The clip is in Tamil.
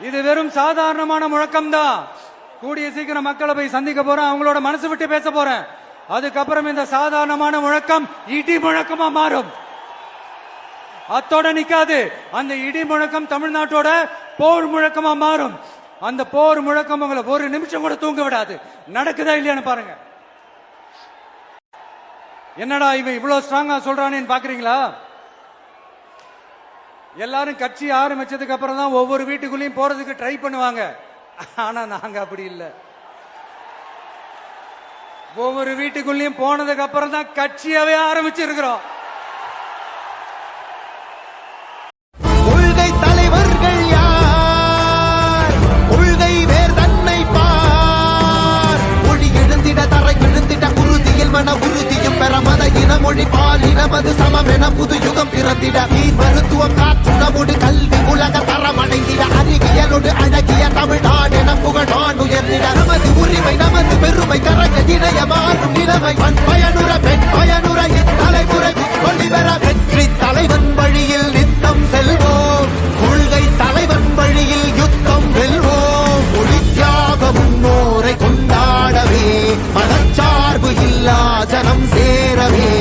இது வெறும் சாதாரணமான முழக்கம்தான் கூடிய சீக்கிரம் மக்களை போய் சந்திக்க போறேன். அவங்களோட மனசு விட்டு பேச போறேன். அதுக்கப்புறம் இந்த சாதாரணமான முழக்கம் இடி முழக்கமா மாறும். அத்தோட நிக்காது. அந்த இடி முழக்கம் தமிழ்நாட்டோட போர் முழக்கமா மாறும். அந்த போர் முழக்கம் உங்களை ஒரு நிமிஷம் கூட தூங்க விடாது. நடக்குதா இல்லையான்னு பாருங்க. என்னடா இவன் இவ்வளவு ஸ்ட்ராங்கா சொல்றானேன்னு பாக்குறீங்களா? எல்லாரும் கட்சி ஆரம்பிச்சதுக்கு அப்புறம் தான் ஒவ்வொரு வீட்டுக்குள்ளேயும் போறதுக்கு ட்ரை பண்ணுவாங்க. ஆனா நாங்க அப்படி இல்லை. ஒவ்வொரு வீட்டுக்குள்ளேயும் போனதுக்கு அப்புறம் தான் கட்சியாவே ஆரம்பிச்சிருக்கிறோம். கொள்கை தலைவர்கள் யார்? கொள்கை வேர் தன்னை மன பெற மத இன மொழி பால் இனமது சமம் என புது யுகம் பிறந்திட. நீ மருத்துவம் காற்றுணவோடு கல்வி உலக தரம் அடைந்திட அறிவியலோடு அழகிய தமிழ்நாடு என புகழான் உயர்ந்திட நமது உரிமை நமது பெருமை கரக இணைய மாறும் நிலைமை பயனுற பெண் மதச்சார்பு இல்லா